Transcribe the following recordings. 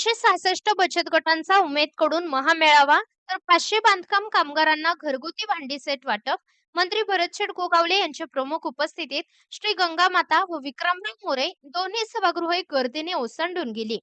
दोनशे सहासष्ट बचत गटांचा उमेदकडून महामेळावा तर पाचशे बांधकाम कामगारांना घरगुती भांडी सेट वाटप मंत्री भरतशेठ गोगावले यांच्या प्रमुख उपस्थितीत श्री गंगामाता व विक्रमराव मोरे दोन्ही सभागृहे गर्दीने ओसंडून गेली.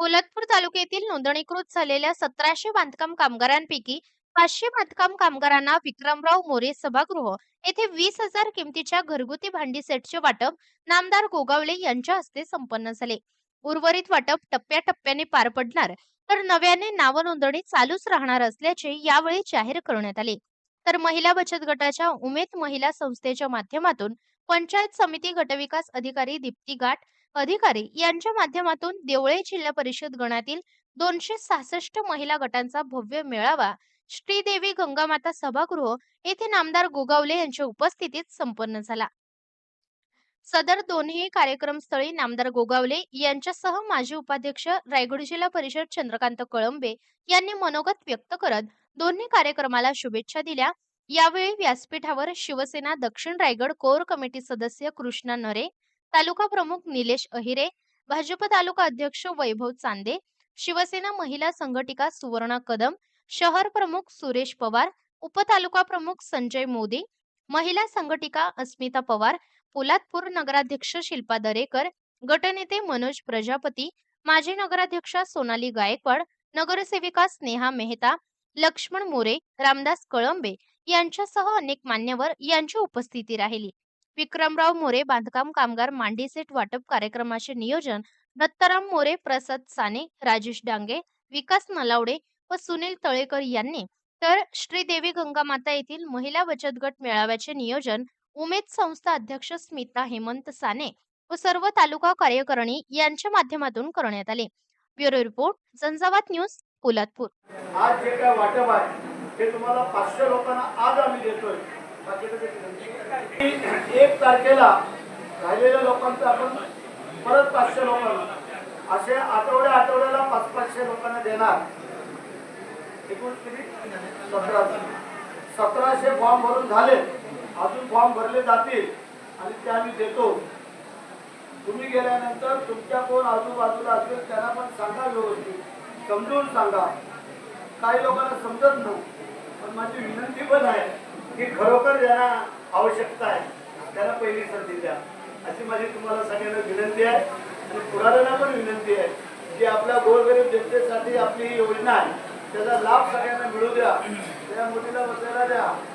पोलादपूर तालुक्यातील नोंदणीकृत झालेल्या सतराशे बांधकाम कामगारांपैकी पाचशे बांधकाम कामगारांना विक्रमराव मोरे सभागृह येथे वीस हजार किमतीच्या घरगुती भांडी सेटचे वाटप नामदार गोगावले यांच्या हस्ते संपन्न झाले. उर्वरित वाटप टप्प्याटप्प्याने पार पडणार. तर नव्याने नाव नोंदणी चालूच राहणार असल्याचे यावेळी जाहीर करण्यात आले. तर महिला बचत गटाच्या उमेद महिला संस्थेच्या माध्यमातून पंचायत समिती गटविकास अधिकारी दीप्ती गाठ अधिकारी यांच्या माध्यमातून देवळे जिल्हा परिषद गणातील दोनशे सहासष्ट महिला गटांचा भव्य मेळावा श्रीदेवी गंगामाता सभागृह येथे नामदार गोगावले यांच्या उपस्थितीत संपन्न झाला. सदर दोन्ही कार्यक्रमस्थळी नामदार गोगावले यांच्यासह माजी उपाध्यक्ष रायगड जिल्हा परिषद चंद्रकांत कळंबे यांनी मनोगत व्यक्त करत दोन्ही कार्यक्रमाला शुभेच्छा दिल्या. यावेळी व्यासपीठावर शिवसेना दक्षिण रायगड कोर कमिटी सदस्य कृष्णा नरे तालुका प्रमुख निलेश अहिरे भाजप तालुका अध्यक्ष वैभव चांदे शिवसेना महिला संघटिका सुवर्णा कदम शहर प्रमुख सुरेश पवार उपतालुका प्रमुख संजय मोदी महिला संघटिका अस्मिता पवार पोलादपूर नगराध्यक्ष शिल्पा दरेकर गटनेते मनोज प्रजापती माजी नगराध्यक्षा सोनाली गायकवाड नगरसेविका स्नेहा मेहता लक्ष्मण मोरे रामदास कळंबे यांच्यासह अनेक मान्यवर यांची उपस्थिती राहिली. विक्रमराव मोरे बांधकाम कामगार मांडी सेट वाटप कार्यक्रमाचे नियोजन दत्ताराम मोरे प्रसाद साने राजेश डांगे विकास नलावडे व सुनील तळेकर यांनी तर श्रीदेवी गंगामाता येथील महिला बचत गट मेळाव्याचे नियोजन उमेद संस्था अध्यक्ष स्मिता हेमंत साने व सर्व तालुका कार्यकारिणी यांच्या माध्यमातून करण्यात आले. Bureau report Jhanjhavat news Poladpur. आज जे काय वाटप आहे ते तुम्हाला पाचशे लोकांना आज आम्ही देतोय. एक तारखेला राहिलेल्या लोकांचं आपण परत पाचशे लोकांना असे आठवड्या आठवड्याला पाच पाचशे लोकांना देणार. एकूण किती? सतराशे. सतराशे फॉर्म भरून झाले. अजून फॉर्म भरले जातील आणि ते आम्ही देतो. तुम्ही गेल्यानंतर तुमच्या कोण आजूबाजूला असेल त्यांना पण सांगा व्यवस्थित. समजून सांगा. काही लोकांना समजत नाही. पण माझी विनंती पण आहे की खरोखर ज्यांना आवश्यकता आहे त्यांना पहिली संधी द्या. अशी माझी तुम्हाला सगळ्यांना विनंती आहे आणि पुढाऱ्यांना पण विनंती आहे की आपल्या गोरगरीब जनतेसाठी आपली योजना आहे. त्याचा लाभ सगळ्यांना मिळू द्या. त्या मुलीला बसायला द्या.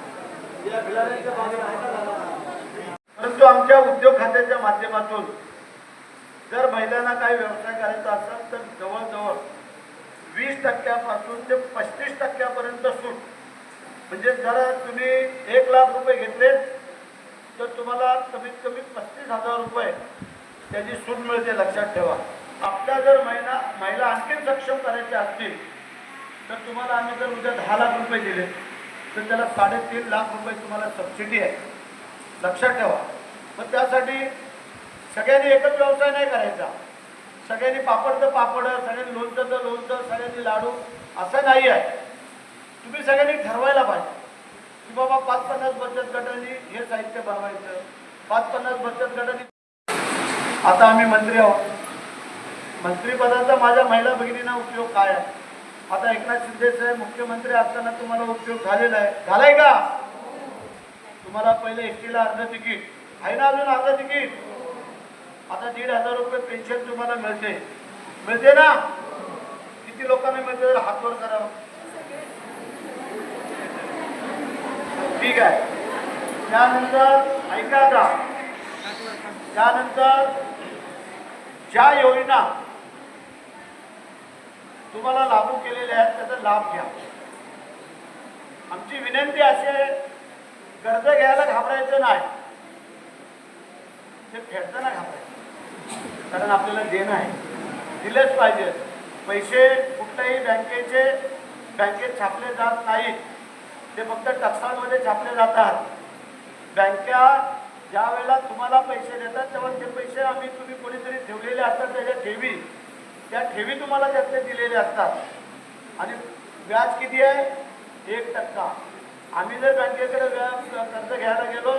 परंतु आमच्या उद्योग खात्याच्या माध्यमातून जर महिलांना काही व्यवसाय करायचा असेल तर जवळजवळ वीस टक्क्यापासून ते पस्तीस टक्क्यापर्यंत सूट. म्हणजे जर तुम्ही एक लाख रुपये घेतले तर तुम्हाला कमीत कमी पस्तीस हजार रुपये त्याची सूट मिळते लक्षात ठेवा. आपल्या जर महिला महिला आणखीन सक्षम करायच्या असतील तर तुम्हाला आम्ही जर उद्या दहा लाख रुपये दिले तर त्याला साडेतीन लाख रुपये तुम्हाला सबसिडी आहे. लक्षात ठेवा. पण त्यासाठी सगळ्यांनी एकच व्यवसाय नाही करायचा. सगळ्यांनी पापड तर पापड सगळ्यांनी लोणचं तर लोणचं सगळ्यांनी लाडू असं नाही आहे. तुम्ही सगळ्यांनी ठरवायला पाहिजे. की बाबा पाच पन्नास बचत गटांनी हे साहित्य बनवायचं. पाच पन्नास बचत गटांनी आता आम्ही मंत्री आहोत. मंत्रीपदाचा माझ्या महिला भगिनींना उपयोग काय आहे? आता एकनाथ शिंदे साहेब मुख्यमंत्री असताना तुम्हाला उपयोग झालेला आहे. झालाय का? तुम्हाला पहिले एसटीला अर्ध तिकीट. आहे ना अजून अर्ध तिकीट? आता दीड हजार रुपये पेन्शन तुम्हाला मिळते. मिळते ना? किती लोकांना मिळते? हातवर करा. ठीक आहे. त्यानंतर ऐका आता. त्यानंतर ज्या योजना तुम्हाला लागू केलेले आहेत त्याचा लाभ घ्या. आमची विनंती अशी आहे कर्ज घ्यायला घाबरायचं नाही. ते फेडताना घाबरायचं कारण आपल्याला देणं आहे. दिलेच पाहिजे. पैसे कुठल्याही बँकेचे बँकेत छापले जात नाहीत. ते फक्त टक्सांमध्ये छापले जातात. बँका ज्या वेळेला तुम्हाला पैसे देतात तेव्हा ते पैसे आम्ही तुम्ही कोणीतरी ठेवलेले असतात त्याच्या ठेवी. त्या ठेवी तुम्हाला त्यातले दिलेले असतात. आणि व्याज किती आहे? एक टक्का. आम्ही जर बँकेकडे व्याज कर्ज घ्यायला गेलो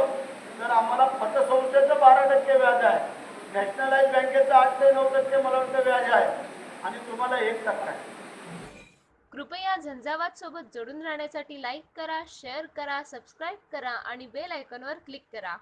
तर आम्हाला पतसंस्थेचं बारा टक्के व्याज आहे. नॅशनलाइज बँकेचं आठ ते नऊ टक्के मला वाटतं व्याज आहे. आणि तुम्हाला एक टक्का आहे. कृपया झंझावात सोबत जोडून राहण्यासाठी लाईक करा शेअर करा सबस्क्राईब करा आणि बेल आयकॉनवर क्लिक करा.